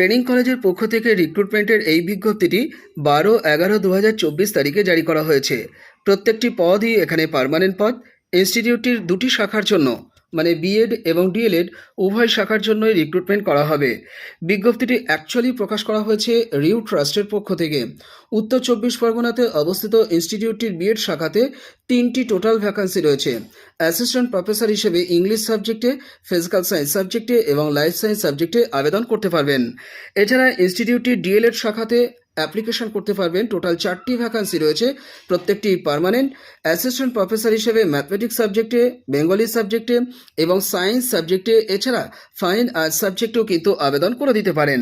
Training কলেজের পক্ষ থেকে রিক্রুটমেন্টের এই বিজ্ঞপ্তিটি বারো এগারো দু তারিখে জারি করা হয়েছে। প্রত্যেকটি পদই এখানে পারমানেন্ট পদ। ইনস্টিটিউটটির দুটি শাখার জন্য মানে বিএড এবং ডিএলএড উভয় শাখার জন্যই রিক্রুটমেন্ট করা হবে। বিজ্ঞপ্তিটি অ্যাকচুয়ালি প্রকাশ করা হয়েছে রিউ ট্রাস্টের পক্ষ থেকে। উত্তর চব্বিশ পরগনাতে অবস্থিত ইনস্টিটিউটটির বিএড শাখাতে তিনটি টোটাল ভ্যাকান্সি রয়েছে। অ্যাসিস্ট্যান্ট প্রফেসর হিসেবে ইংলিশ সাবজেক্টে ফিজিক্যাল সায়েন্স সাবজেক্টে এবং লাইফ সায়েন্স সাবজেক্টে আবেদন করতে পারবেন। এছাড়া ইনস্টিটিউটটি ডিএলএড শাখাতে অ্যাপ্লিকেশন করতে পারবেন। টোটাল চারটি ভ্যাকান্সি রয়েছে, প্রত্যেকটি পার্মানেন্ট অ্যাসিস্ট্যান্ট প্রফেসর হিসেবে ম্যাথমেটিক্স সাবজেক্টে বেঙ্গলি সাবজেক্টে এবং সায়েন্স সাবজেক্টে এছাড়া ফাইন আর্টস সাবজেক্টেও কিন্তু আবেদন করে দিতে পারেন।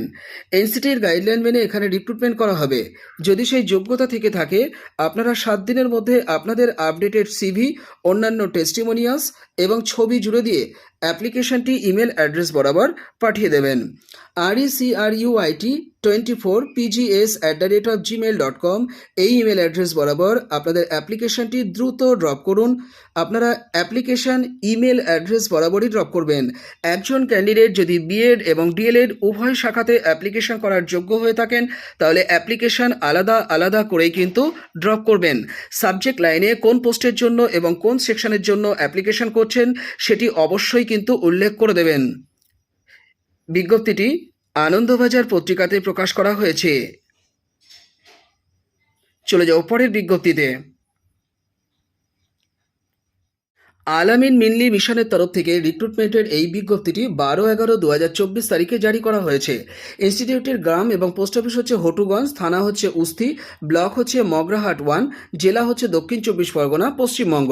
এনসিটির গাইডলাইন মেনে এখানে রিক্রুটমেন্ট করা হবে। যদি সেই যোগ্যতা থেকে থাকে, আপনারা সাত দিনের মধ্যে আপনাদের আপডেটেড সিভি অন্যান্য টেস্টিমোনিয়ালস এবং ছবি জুড়ে দিয়ে অ্যাপ্লিকেশনটি ইমেল অ্যাড্রেস বরাবর পাঠিয়ে দেবেন। R E C R U it twenty four PGS at the rate of Gmail dot com এই ইমেল অ্যাড্রেস বরাবর আপনাদের অ্যাপ্লিকেশনটি দ্রুত ড্রপ করুন। আপনারা অ্যাপ্লিকেশন, ইমেল অ্যাড্রেস বরাবরই ড্রপ করবেন। একজন ক্যান্ডিডেট যদি বিএড এবং ডিএলএড উভয় শাখাতে অ্যাপ্লিকেশন করার যোগ্য হয়ে থাকেন, তাহলে অ্যাপ্লিকেশন আলাদা আলাদা করেই কিন্তু ড্রপ করবেন। সাবজেক্ট লাইনে কোন পোস্টের জন্য এবং কোন সেকশনের জন্য অ্যাপ্লিকেশন করছেন, সেটি অবশ্যই কিন্তু উল্লেখ করে দেবেন। বিজ্ঞপ্তিটি আনন্দবাজার পত্রিকাতে প্রকাশ করা হয়েছে। চলে যাও পরের বিজ্ঞপ্তিতে। আলামিন মিনলি মিশনের তরফ থেকে রিক্রুটমেন্টের এই বিজ্ঞপ্তিটি বারো এগারো দু তারিখে জারি করা হয়েছে। ইনস্টিটিউটের গ্রাম এবং পোস্ট অফিস হচ্ছে হটুগঞ্জ, থানা হচ্ছে উস্তি ব্লক হচ্ছে মগরাহাট ওয়ান জেলা হচ্ছে দক্ষিণ চব্বিশ পরগনা, পশ্চিমবঙ্গ।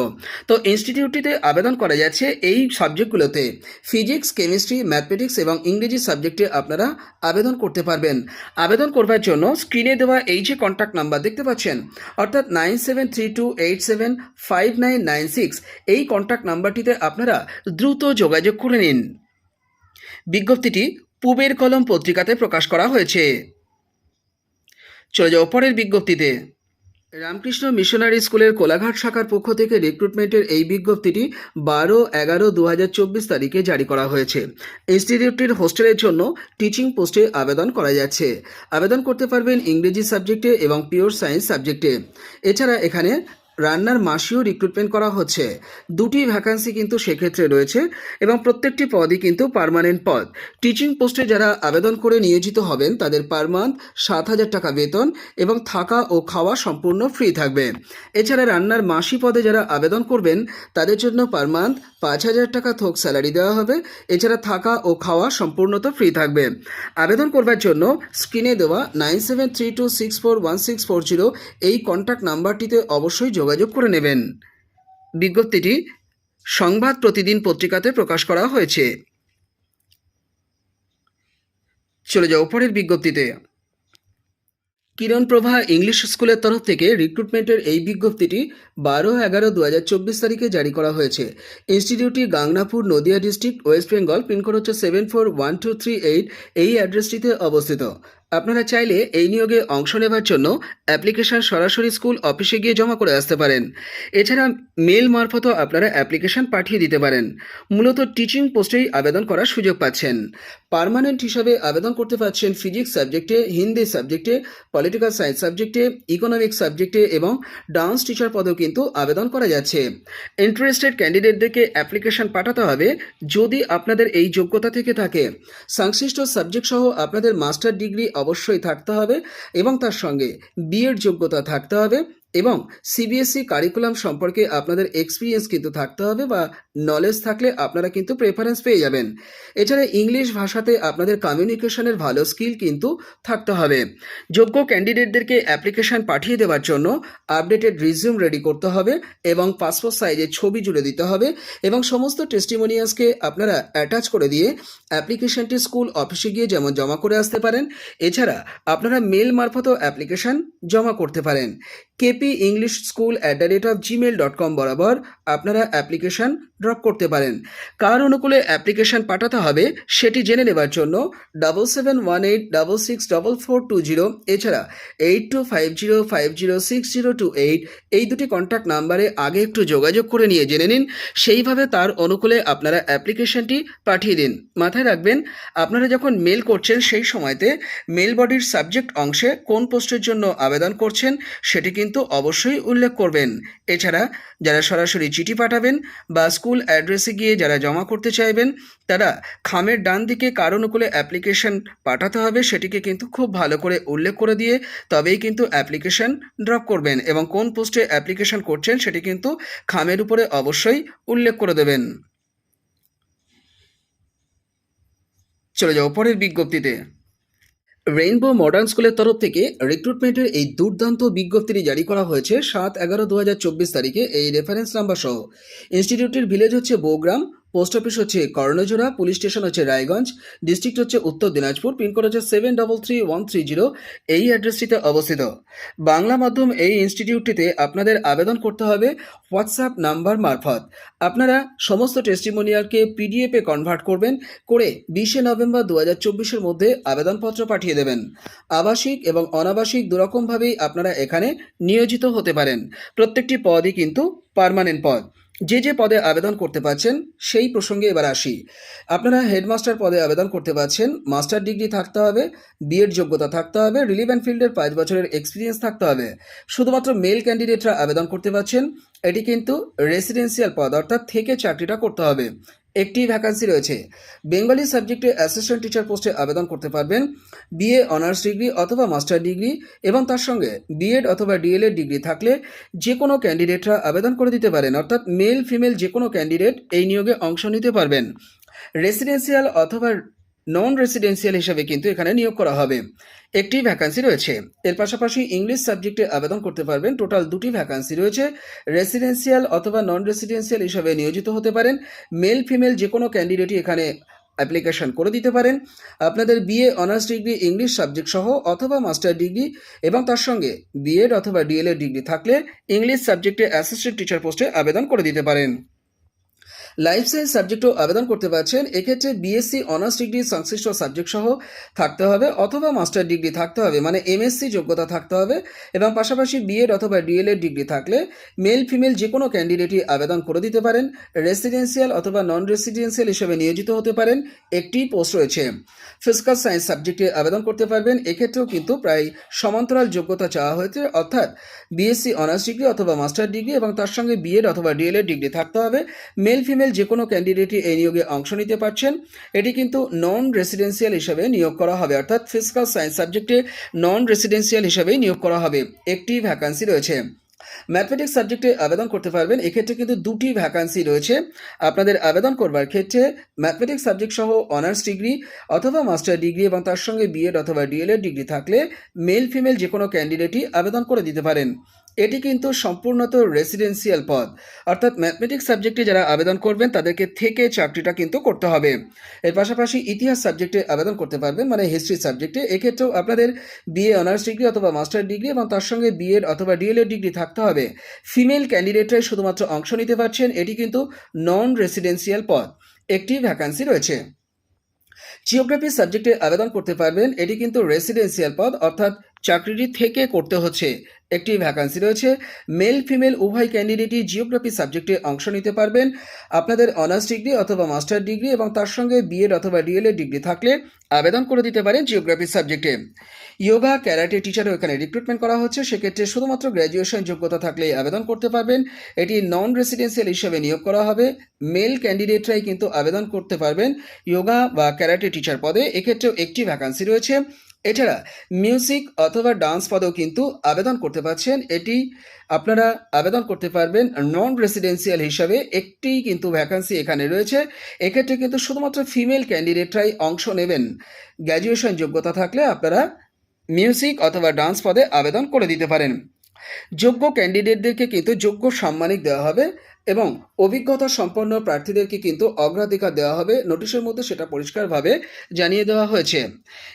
তো ইনস্টিটিউটটিতে আবেদন করা যাচ্ছে এই সাবজেক্টগুলোতে ফিজিক্স কেমিস্ট্রি ম্যাথমেটিক্স এবং ইংরেজি সাবজেক্টে আপনারা আবেদন করতে পারবেন। আবেদন করবার জন্য স্ক্রিনে দেওয়া এই যে কন্ট্যাক্ট নাম্বার দেখতে পাচ্ছেন? অর্থাৎ nine seven three two eight seven five nine nine six এই নাম্বারটিতে আপনারা দ্রুত যোগাযোগ করে নিন। বিজ্ঞপ্তিটি পুবের কলম পত্রিকাতে প্রকাশ করা হয়েছে। চলে যাও পরের বিজ্ঞপ্তিতে। রামকৃষ্ণ মিশনারি স্কুলের কোলাঘাট শাখার পক্ষ থেকে রিক্রুটমেন্টের এই বিজ্ঞপ্তিটি বারো এগারো দু তারিখে জারি করা হয়েছে। ইনস্টিটিউটটির হোস্টেলের জন্য টিচিং পোস্টে আবেদন করা যাচ্ছে। আবেদন করতে পারবেন ইংরেজি সাবজেক্টে এবং পিওর সায়েন্স সাবজেক্টে এছাড়া এখানে রান্নার মাসিও রিক্রুটমেন্ট করা হচ্ছে। দুটি ভ্যাকান্সি কিন্তু সেক্ষেত্রে রয়েছে এবং প্রত্যেকটি পদই কিন্তু পারমানেন্ট পদ। টিচিং পোস্টে যারা আবেদন করে নিয়োজিত হবেন, তাদের পার মান্থ সাত হাজার টাকা বেতন এবং থাকা ও খাওয়া সম্পূর্ণ ফ্রি থাকবে। এছাড়া রান্নার মাসি পদে যারা আবেদন করবেন, তাদের জন্য পার মান্থ পাঁচ হাজার টাকা থোক স্যালারি দেওয়া হবে। এছাড়া থাকা ও খাওয়া সম্পূর্ণত ফ্রি থাকবে। আবেদন করবার জন্য স্ক্রিনে দেওয়া nine seven three two six four one six four zero এই কন্ট্যাক্ট নাম্বারটিতে অবশ্যই যোগাযোগ করে নেবেন। বিজ্ঞপ্তিটি সংবাদ প্রতিদিন পত্রিকাতে প্রকাশ করা হয়েছে। চলে যাও পরের বিজ্ঞপ্তিতে। কিরণ প্রভা ইংলিশ স্কুলের তরফ থেকে রিক্রুটমেন্টের এই বিজ্ঞপ্তিটি বারো এগারো দু তারিখে জারি করা হয়েছে। ইনস্টিটিউটটি Gangnapur, Nadia district West Bengal pincode হচ্ছে seven four one two three eight এই অ্যাড্রেসটিতে অবস্থিত। আপনারা চাইলে এই নিয়োগে অংশ নেবার জন্য অ্যাপ্লিকেশন সরাসরি স্কুল অফিসে গিয়ে জমা করে আসতে পারেন। এছাড়া মেল মারফতও আপনারা অ্যাপ্লিকেশন পাঠিয়ে দিতে পারেন। মূলত টিচিং পোস্টেই আবেদন করার সুযোগ পাচ্ছেন। পার্মানেন্ট হিসাবে আবেদন করতে পারছেন ফিজিক্স সাবজেক্টে, হিন্দি সাবজেক্টে, পলিটিক্যাল সায়েন্স সাবজেক্টে, ইকোনমিক সাবজেক্টে এবং ডান্স টিচার পদেও কিন্তু আবেদন করা যাচ্ছে। ইন্টারেস্টেড ক্যান্ডিডেটদেরকে অ্যাপ্লিকেশন পাঠাতে হবে যদি আপনাদের এই যোগ্যতা থেকে থাকে। সংশ্লিষ্ট সাবজেক্ট সহ আপনাদের মাস্টার ডিগ্রি অবশ্যই থাকতে হবে এবং তার সঙ্গে বিয়ের যোগ্যতা থাকতে হবে। এবং সিবিএসই কারিকুলাম E সম্পর্কে আপনাদের এক্সপিরিয়েন্স কিন্তু থাকতে হবে বা নলেজ থাকলে আপনারা কিন্তু প্রেফারেন্স পেয়ে যাবেন। এছাড়া ইংলিশ ভাষাতে আপনাদের কমিউনিকেশনের ভালো স্কিল কিন্তু থাকতে হবে। যোগ্য ক্যান্ডিডেটদেরকে অ্যাপ্লিকেশন পাঠিয়ে দেওয়ার জন্য আপডেটেড রিজিউম রেডি করতে হবে এবং পাসপোর্ট সাইজের ছবি জুড়ে দিতে হবে এবং সমস্ত টেস্টিমোনিয়াসকে আপনারা অ্যাটাচ করে দিয়ে অ্যাপ্লিকেশনটি স্কুল অফিসে গিয়ে যেমন জমা করে আসতে পারেন। এছাড়া আপনারা মেল মারফতও অ্যাপ্লিকেশন জমা করতে পারেন। KP English school at the rate of Gmail dot com বরাবর আপনারা অ্যাপ্লিকেশন ড্রপ করতে পারেন। কার অনুকূলে অ্যাপ্লিকেশন পাঠাতে হবে সেটি জেনে নেবার জন্য double seven one eight double six double four two zero এছাড়া eight two five zero five zero six zero two eight এই দুটি কন্ট্যাক্ট নাম্বারে আগে একটু যোগাযোগ করে নিয়ে জেনে নিন। সেইভাবে তার অনুকূলে আপনারা অ্যাপ্লিকেশনটি পাঠিয়ে দিন। মাথায় রাখবেন, আপনারা যখন মেল করছেন সেই সময়তে মেল বডির সাবজেক্ট অংশে কোন পোস্টের জন্য আবেদন করছেন সেটি কিন্তু অবশ্যই উল্লেখ করবেন। এছাড়া যারা সরাসরি চিঠি পাঠাবেন বা স্কুল অ্যাড্রেসে গিয়ে যারা জমা করতে চাইবেন, তারা খামের ডান দিকে কার অনুকূলে অ্যাপ্লিকেশন পাঠাতে হবে, সেটিকে কিন্তু খুব ভালো করে উল্লেখ করে দিয়ে তবেই কিন্তু অ্যাপ্লিকেশন ড্রপ করবেন এবং কোন পোস্টে অ্যাপ্লিকেশন করছেন, সেটি কিন্তু খামের উপরে অবশ্যই উল্লেখ করে দেবেন। চলে যাও পরের বিজ্ঞপ্তিতে। রেইনবো মডার্ন স্কুলের তরফ থেকে রিক্রুটমেন্টের এই দুর্দান্ত বিজ্ঞপ্তিটি জারি করা হয়েছে সাত এগারো দু তারিখে। এই রেফারেন্স নাম্বার সহ। ইনস্টিটিউটের ভিলেজ হচ্ছে বৌগ্রাম। পোস্ট অফিস হচ্ছে কর্ণজোড়া পুলিশ স্টেশন হচ্ছে রায়গঞ্জ, ডিস্ট্রিক্ট হচ্ছে উত্তর দিনাজপুর পিনকোড হচ্ছে seven double three one three zero এই অ্যাড্রেসটিতে অবস্থিত। বাংলা মাধ্যম এই ইনস্টিটিউটটিতে আপনাদের আবেদন করতে হবে হোয়াটসঅ্যাপ নাম্বার মারফত। আপনারা সমস্ত টেস্টিমোনিয়ালকে পিডিএফে কনভার্ট করবেন, করে বিশে নভেম্বর দু হাজার চব্বিশের মধ্যে আবেদনপত্র পাঠিয়ে দেবেন। আবাসিক এবং অনাবাসিক দুরকমভাবেই আপনারা এখানে নিয়োজিত হতে পারেন। প্রত্যেকটি পদই কিন্তু পার্মানেন্ট পদ। যে যে পদে আবেদন করতে পারছেন, সেই প্রসঙ্গে এবার আসি। আপনারা হেডমাস্টার পদে আবেদন করতে পারছেন, মাস্টার ডিগ্রি থাকতে হবে বিএড যোগ্যতা থাকতে হবে রিলিভেন্ট ফিল্ডের পাঁচ বছরের এক্সপিরিয়েন্স থাকতে হবে। শুধুমাত্র মেল ক্যান্ডিডেটরা আবেদন করতে পারছেন, এটি কিন্তু রেসিডেন্সিয়াল পদ, অর্থাৎ থেকে চাকরিটা করতে হবে। একটি ভ্যাকান্সি রয়েছে। বেঙ্গলি সাবজেক্টে অ্যাসিস্ট্যান্ট টিচার পোস্টে আবেদন করতে পারবেন। বিএ অনার্স ডিগ্রি অথবা মাস্টার ডিগ্রি এবং তার সঙ্গে বিএড অথবা ডিএলএড ডিগ্রি থাকলে যে কোনো ক্যান্ডিডেটরা আবেদন করে দিতে পারেন। অর্থাৎ মেল ফিমেল যে কোনো ক্যান্ডিডেট এই নিয়োগে অংশ নিতে পারবেন। রেসিডেন্সিয়াল অথবা নন রেসিডেন্সিয়াল হিসেবে কিন্তু এখানে নিয়োগ করা হবে। একটি ভ্যাকান্সি রয়েছে। এর পাশাপাশি ইংলিশ সাবজেক্টে আবেদন করতে পারবেন। টোটাল দুটি ভ্যাকান্সি রয়েছে। রেসিডেন্সিয়াল অথবা নন রেসিডেন্সিয়াল হিসাবে নিয়োজিত হতে পারেন। মেল ফিমেল যে কোনো ক্যান্ডিডেটই এখানে অ্যাপ্লিকেশন করে দিতে পারেন। আপনাদের BA honours degree English subject সহ অথবা মাস্টার ডিগ্রি এবং তার সঙ্গে বিএড অথবা ডিএলএড ডিগ্রি থাকলে ইংলিশ সাবজেক্টে অ্যাসিস্ট্যান্ট টিচার পোস্টে আবেদন করে দিতে পারেন। লাইফ সায়েন্স সাবজেক্টও আবেদন করতে পারছেন, এক্ষেত্রে বিএসসি অনার্স ডিগ্রি সংশ্লিষ্ট সাবজেক্ট সহ থাকতে হবে অথবা মাস্টার ডিগ্রি থাকতে হবে মানে এমএসসি যোগ্যতা থাকতে হবে এবং পাশাপাশি বিএড অথবা ডিএলএড ডিগ্রি থাকলে মেল ফিমেল যে কোনো ক্যান্ডিডেটই আবেদন করে দিতে পারেন রেসিডেন্সিয়াল অথবা নন রেসিডেন্সিয়াল হিসেবে নিয়োজিত হতে পারেন, একটি পোস্ট রয়েছে। ফিজিক্যাল সায়েন্স সাবজেক্টে আবেদন করতে পারবেন, এক্ষেত্রেও কিন্তু প্রায় সমান্তরাল যোগ্যতা চাওয়া হয়েছে, অর্থাৎ বিএসসি অনার্স ডিগ্রি অথবা মাস্টার ডিগ্রি এবং তার সঙ্গে বিএড অথবা ডিএলএড ডিগ্রি থাকতে হবে মেল ফিমেল যে কোনো ক্যান্ডিডেটই এই নিয়োগে অংশ নিতে পারছেন। এটি কিন্তু নন রেসিডেন্সিয়াল হিসেবে নিয়োগ করা হবে। অর্থাৎ ফিজিক্যাল সায়েন্স সাবজেক্টে নন রেসিডেন্সিয়াল হিসেবেই নিয়োগ করা হবে। একটি ভ্যাকান্সি রয়েছে। ম্যাথমেটিক্স সাবজেক্টে আবেদন করতে পারবেন। এক্ষেত্রে কিন্তু দুটি ভ্যাকান্সি রয়েছে। আপনাদের আবেদন করবার ক্ষেত্রে ম্যাথমেটিক্স সাবজেক্ট সহ অনার্স ডিগ্রি অথবা মাস্টার ডিগ্রি এবং তার সঙ্গে বিএড অথবা ডিএলএড ডিগ্রি থাকলে মেল ফিমেল যে কোনো ক্যান্ডিডেটই আবেদন করে দিতে পারেন। এটি কিন্তু সম্পূর্ণত রেসিডেন্সিয়াল পদ। অর্থাৎ ম্যাথমেটিক্স সাবজেক্টে যারা আবেদন করবেন, তাদেরকে থেকে চাকরিটা কিন্তু করতে হবে। এর পাশাপাশি ইতিহাস সাবজেক্টে আবেদন করতে পারবেন মানে হিস্ট্রি সাবজেক্টে এক্ষেত্রেও আপনাদের বিএ অনার্স ডিগ্রি অথবা মাস্টার ডিগ্রি এবং তার সঙ্গে বিএড অথবা ডিএলএড ডিগ্রি থাকতে হবে। ফিমেল ক্যান্ডিডেটরাই শুধুমাত্র অংশ নিতে পারছেন, এটি কিন্তু নন রেসিডেন্সিয়াল পদ। একটি ভ্যাকান্সি রয়েছে। জিওগ্রাফি সাবজেক্টে আবেদন করতে পারবেন, এটি কিন্তু রেসিডেন্সিয়াল পদ, অর্থাৎ চাকরিটি থেকে করতে হচ্ছে। একটি ভ্যাকান্সি রয়েছে। মেল ফিমেল উভয় ক্যান্ডিডেটই জিওগ্রাফি সাবজেক্টে অংশ নিতে পারবেন। আপনাদের অনার্স ডিগ্রি অথবা মাস্টার ডিগ্রি এবং তার সঙ্গে বিএড অথবা ডিএলএড ডিগ্রি থাকলে আবেদন করে দিতে পারেন জিওগ্রাফি সাবজেক্টে ইয়োগা ক্যারাটে টিচারও এখানে রিক্রুটমেন্ট করা হচ্ছে। সেক্ষেত্রে শুধুমাত্র গ্র্যাজুয়েশন যোগ্যতা থাকলেই আবেদন করতে পারবেন। এটি নন রেসিডেন্সিয়াল হিসেবে নিয়োগ করা হবে। মেল ক্যান্ডিডেটরাই কিন্তু আবেদন করতে পারবেন। যোগা বা ক্যারাটে টিচার পদে। এক্ষেত্রেও একটি ভ্যাকান্সি রয়েছে। এছাড়া মিউজিক অথবা ডান্স পদেও কিন্তু আবেদন করতে পারছেন। এটি আপনারা আবেদন করতে পারবেন নন রেসিডেন্সিয়াল হিসাবে। একটি কিন্তু ভ্যাকান্সি এখানে রয়েছে। এক্ষেত্রে কিন্তু শুধুমাত্র ফিমেল ক্যান্ডিডেটরাই অংশ নেবেন। গ্র্যাজুয়েশন যোগ্যতা থাকলে আপনারা মিউজিক অথবা ডান্স পদে আবেদন করে দিতে পারেন। যোগ্য ক্যান্ডিডেটদেরকে কিন্তু যোগ্য সাম্মানিক দেওয়া হবে এবং অভিজ্ঞতা সম্পন্ন প্রার্থীদেরকে কিন্তু অগ্রাধিকার দেওয়া হবে। নোটিশের মধ্যে সেটা পরিষ্কারভাবে জানিয়ে দেওয়া হয়েছে।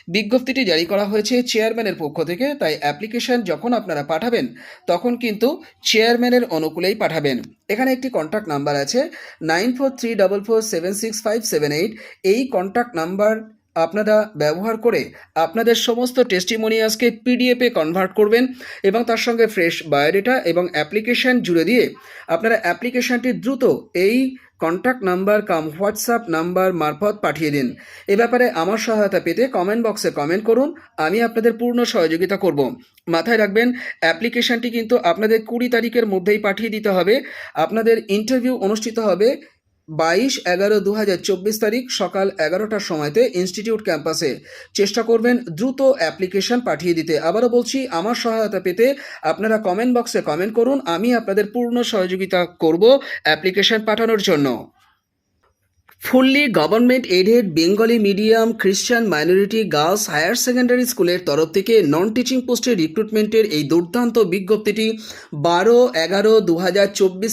বিজ্ঞপ্তিটি জারি করা হয়েছে চেয়ারম্যানের পক্ষ থেকে। তাই অ্যাপ্লিকেশন যখন আপনারা পাঠাবেন, তখন কিন্তু চেয়ারম্যানের অনুকূলেই পাঠাবেন। এখানে একটি কন্ট্যাক্ট নাম্বার আছে। Nine four three double four seven six five seven eight এই কন্ট্যাক্ট নাম্বার আপনারা ব্যবহার করে আপনাদের সমস্ত টেস্টিমোনিয়াসকে পিডিএফে কনভার্ট করবেন এবং তার সঙ্গে ফ্রেশ বায়োডেটা এবং অ্যাপ্লিকেশন জুড়ে দিয়ে আপনারা অ্যাপ্লিকেশনটি দ্রুত এই contact number cum WhatsApp number মারফত পাঠিয়ে দিন। এ ব্যাপারে আমার সহায়তা পেতে কমেন্ট বক্সে কমেন্ট করুন, আমি আপনাদের পূর্ণ সহযোগিতা করব। মাথায় রাখবেন অ্যাপ্লিকেশনটি কিন্তু আপনাদের কুড়ি তারিখের মধ্যেই পাঠিয়ে দিতে হবে। আপনাদের ইন্টারভিউ অনুষ্ঠিত হবে বাইশ এগারো দু হাজার চব্বিশ তারিখ সকাল এগারোটার সময়তে ইনস্টিটিউট ক্যাম্পাসে। চেষ্টা করবেন দ্রুত অ্যাপ্লিকেশন পাঠিয়ে দিতে। আবারও বলছি, আমার সহায়তা পেতে আপনারা কমেন্ট বক্সে কমেন্ট করুন। আমি আপনাদের পূর্ণ সহযোগিতা করব অ্যাপ্লিকেশন পাঠানোর জন্য। Fully government aided Bengali medium Christian minority girls higher secondary স্কুলের তরফ থেকে নন টিচিং পোস্টের রিক্রুটমেন্টের এই দুর্দান্ত বিজ্ঞপ্তিটি বারো এগারো দু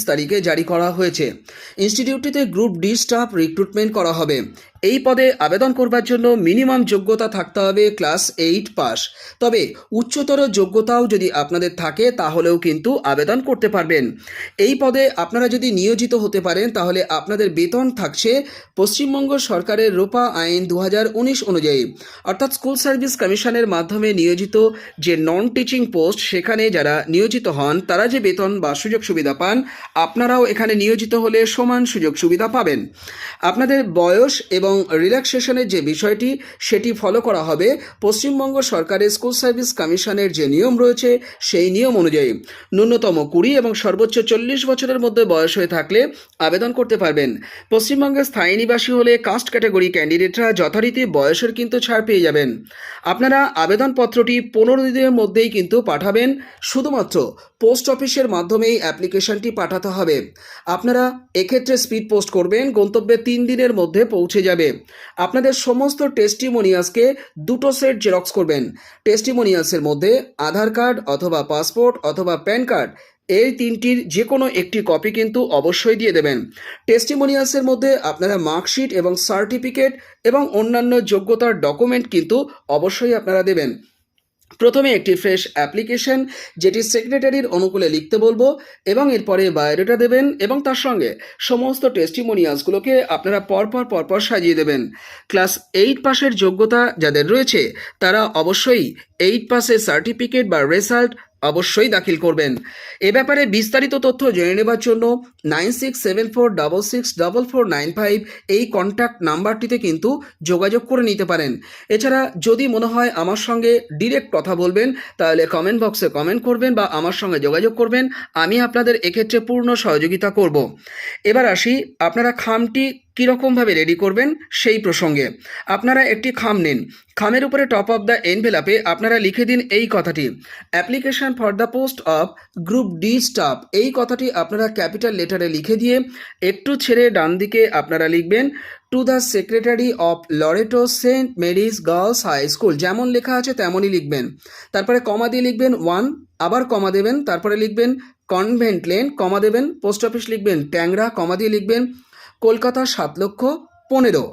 তারিখে জারি করা হয়েছে। ইনস্টিটিউটটিতে গ্রুপ ডি স্টাফ রিক্রুটমেন্ট করা হবে। এই পদে আবেদন করবার জন্য মিনিমাম যোগ্যতা থাকতে হবে ক্লাস এইট পাস তবে উচ্চতর যোগ্যতাও যদি আপনাদের থাকে, তাহলেও কিন্তু আবেদন করতে পারবেন। এই পদে আপনারা যদি নিয়োজিত হতে পারেন, তাহলে আপনাদের বেতন থাকছে পশ্চিমবঙ্গ সরকারের রোপা আইন দু হাজার উনিশ অনুযায়ী, অর্থাৎ স্কুল সার্ভিস কমিশনের মাধ্যমে নিয়োজিত যে নন টিচিং পোস্ট সেখানে যারা নিয়োজিত হন, তারা যে বেতন বা সুযোগ সুবিধা পান, আপনারাও এখানে নিয়োজিত হলে সমান সুযোগ সুবিধা পাবেন। আপনাদের বয়স এবং রিল্যাক্সেশনের যে বিষয়টি, সেটি ফলো করা হবে পশ্চিমবঙ্গ সরকারের স্কুল সার্ভিস কমিশনের যে নিয়ম রয়েছে, সেই নিয়ম অনুযায়ী। ন্যূনতম কুড়ি এবং সর্বোচ্চ চল্লিশ বছরের মধ্যে বয়স হয়ে থাকলে আবেদন করতে পারবেন। পশ্চিমবঙ্গের স্থায়ী নিবাসী হলে কাস্ট ক্যাটাগরি ক্যান্ডিডেটরা যথারীতি বয়সের কিন্তু ছাড় পেয়ে যাবেন। আপনারা আবেদনপত্রটি পনেরো দিনের মধ্যেই কিন্তু পাঠাবেন। শুধুমাত্র পোস্ট অফিসের মাধ্যমেই অ্যাপ্লিকেশনটি পাঠাতে হবে। আপনারা এক্ষেত্রে স্পিড পোস্ট করবেন, গন্তব্যে তিন দিনের মধ্যে পৌঁছে যাবে। আপনাদের সমস্ত টেস্টিমোনিয়াসকে দুটো সেট জেরক্স করবেন। টেস্টিমোনিয়াসের মধ্যে আধার কার্ড অথবা পাসপোর্ট অথবা প্যান কার্ড এই তিনটির যে কোনো একটি কপি কিন্তু অবশ্যই দিয়ে দেবেন। টেস্টিমোনিয়ালসের মধ্যে আপনারা মার্কশিট এবং সার্টিফিকেট এবং অন্যান্য যোগ্যতার ডকুমেন্ট কিন্তু অবশ্যই আপনারা দেবেন। প্রথমে একটি ফ্রেশ অ্যাপ্লিকেশন যেটি সেক্রেটারির অনুকূলে লিখতে বলব এবং এরপরে বায়োডাটা দেবেন এবং তার সঙ্গে সমস্ত টেস্টিমোনিয়ালসগুলোকে আপনারা পরপর পরপর সাজিয়ে দেবেন। ক্লাস এইট পাসের যোগ্যতা যাদের রয়েছে, তারা অবশ্যই এইট পাসের সার্টিফিকেট বা রেজাল্ট অবশ্যই দাখিল করবেন। এ ব্যাপারে বিস্তারিত তথ্য জেনে নেবার জন্য nine six seven four double six double four nine five এই কন্ট্যাক্ট নাম্বারটিতে কিন্তু যোগাযোগ করে নিতে পারেন। এছাড়া যদি মনে হয় আমার সঙ্গে ডিরেক্ট কথা বলবেন, তাহলে কমেন্ট বক্সে কমেন্ট করবেন বা আমার সঙ্গে যোগাযোগ করবেন, আমি আপনাদের এক্ষেত্রে পূর্ণ সহযোগিতা করব। এবার আসি, আপনারা খামটি কীরকমভাবে রেডি করবেন সেই প্রসঙ্গে। আপনারা একটি খাম নিন। খামের উপরে টপ অফ দ্য এনভেলাপে আপনারা লিখে দিন এই কথাটি application for the post of group D staff এই কথাটি আপনারা ক্যাপিটাল লিখে দিয়ে একটু ছেড়ে ডান দিকে আপনারা লিখবেন to the secretary of Loreto Saint Mary's girls high school যেমন লেখা আছে তেমনই লিখবেন। তারপরে কমা দিয়ে লিখবেন ওয়ান আবার কমা দেবেন, তারপরে লিখবেন কনভেন্ট লেন কমা দেবেন পোস্ট অফিস লিখবেন, ট্যাংরা, কমা দিয়ে লিখবেন, কলকাতা সাত লক্ষ পনেরো।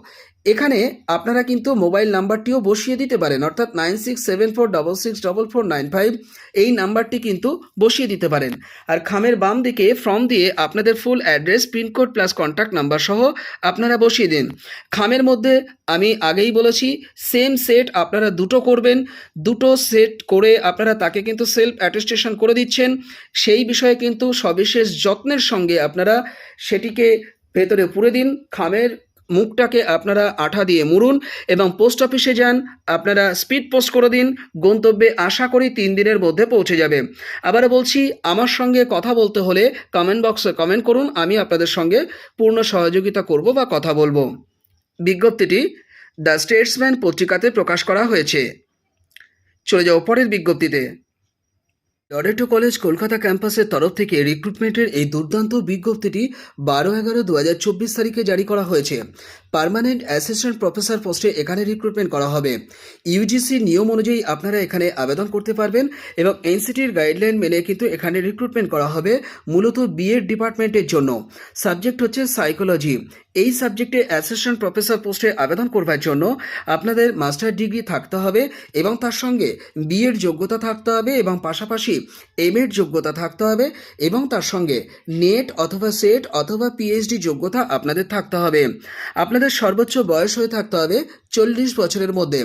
এখানে আপনারা কিন্তু মোবাইল নাম্বারটিও বসিয়ে দিতে পারেন, অর্থাৎ nine six seven four double six double four nine five এই নাম্বারটি কিন্তু বসিয়ে দিতে পারেন। আর খামের বাম দিকে ফর্ম দিয়ে আপনাদের full address pincode plus contact number সহ আপনারা বসিয়ে দিন। খামের মধ্যে আমি আগেই বলেছি, সেম সেট আপনারা দুটো করবেন, দুটো সেট করে আপনারা তাকে কিন্তু সেলফ অ্যাটেস্টেশন করে দিচ্ছেন। সেই বিষয়ে কিন্তু সবিশেষ যত্নের সঙ্গে আপনারা সেটিকে ভেতরে পুরে দিন, খামের মুখটাকে আপনারা আঠা দিয়ে মুড়ুন এবং পোস্ট অফিসে যান। আপনারা স্পিড পোস্ট করে দিন। গন্তব্যে আশা করি তিন দিনের মধ্যে পৌঁছে যাবে। আবার বলছি, আমার সঙ্গে কথা বলতে হলে কমেন্ট বক্সে কমেন্ট করুন। আমি আপনাদের সঙ্গে পূর্ণ সহযোগিতা করব বা কথা বলব। বিজ্ঞপ্তিটি দ্য স্টেটসম্যান পত্রিকাতে প্রকাশ করা হয়েছে। চলে যাও পরের বিজ্ঞপ্তিতে। লরেটো কলেজ কলকাতা ক্যাম্পাসের তরফ থেকে রিক্রুটমেন্টের এই দুর্দান্ত বিজ্ঞপ্তিটি বারো এগারো দু তারিখে জারি করা হয়েছে। পার্মানেন্ট অ্যাসিস্ট্যান্ট প্রফেসর পোস্টে এখানে রিক্রুটমেন্ট করা হবে। ইউজিসি নিয়ম অনুযায়ী আপনারা এখানে আবেদন করতে পারবেন এবং এনসিটির গাইডলাইন মেনে কিন্তু এখানে রিক্রুটমেন্ট করা হবে মূলত বিএড ডিপার্টমেন্টের জন্য। সাবজেক্ট হচ্ছে সাইকোলজি এই সাবজেক্টে অ্যাসিস্ট্যান্ট প্রফেসর পোস্টে আবেদন করবার জন্য আপনাদের মাস্টার ডিগ্রি থাকতে হবে এবং তার সঙ্গে বিএড যোগ্যতা থাকতে হবে এবং পাশাপাশি এমএড যোগ্যতা থাকতে হবে এবং তার সঙ্গে নেট অথবা সেট অথবা পিএইচডি যোগ্যতা আপনাদের থাকতে হবে। আপনাদের সর্বোচ্চ বয়স হয়ে থাকতে হবে চল্লিশ বছরের মধ্যে।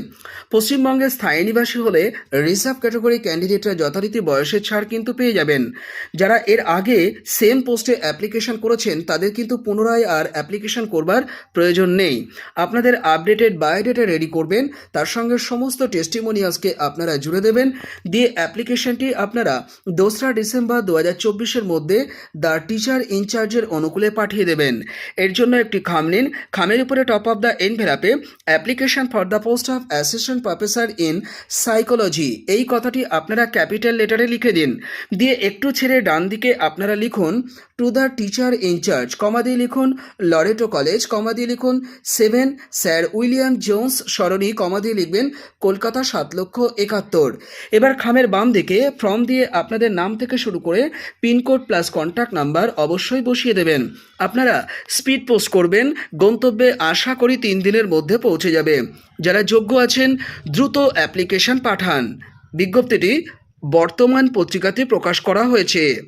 পশ্চিমবঙ্গের স্থায়ী নিবাসী হলে রিজার্ভ ক্যাটাগরি ক্যান্ডিডেটরা যথারীতি বয়সের ছাড় কিন্তু পেয়ে যাবেন। যারা এর আগে সেম পোস্টে অ্যাপ্লিকেশন করেছেন, তাদের কিন্তু পুনরায় আর অ্যাপ্লিকেশন করবার প্রয়োজন নেই। আপনাদের আপডেটেড বায়োডেটা রেডি করবেন, তার সঙ্গে সমস্ত টেস্টিমোনিয়ালসকে আপনারা জুড়ে দেবেন। দিয়ে অ্যাপ্লিকেশনটি আপনারা দোসরা ডিসেম্বর দু হাজার মধ্যে দ্য টিচার ইনচার্জের অনুকূলে পাঠিয়ে দেবেন। এর জন্য একটি খাম নিন। খামের উপরে top of the এনভেলাপে application for the post of assistant professor in psychology এই কথাটি আপনারা ক্যাপিটাল লেটারে লিখে দিন। দিয়ে একটু ছেড়ে ডান দিকে আপনারা লিখুন to the teacher in-charge comma দিয়ে লিখুন লরেটো কলেজ কমা দিয়ে লিখুন সেভেন স্যার উইলিয়াম জোন্স সরণি। কমা দিয়ে লিখবেন, কলকাতা সাত লক্ষ একাত্তর। এবার খামের বাম দিকে ফর্ম দিয়ে আপনাদের নাম থেকে শুরু করে পিনকোড প্লাস কন্ট্যাক্ট নাম্বার অবশ্যই বসিয়ে দেবেন। আপনারা স্পিড পোস্ট করবেন, গন্তব্যে আশা করি তিন দিনের মধ্যে পৌঁছে যাবে। যারা যোগ্য আছেন, দ্রুত অ্যাপ্লিকেশন পাঠান। বিজ্ঞপ্তিটি বর্তমান পত্রিকাতে প্রকাশ করা হয়েছে।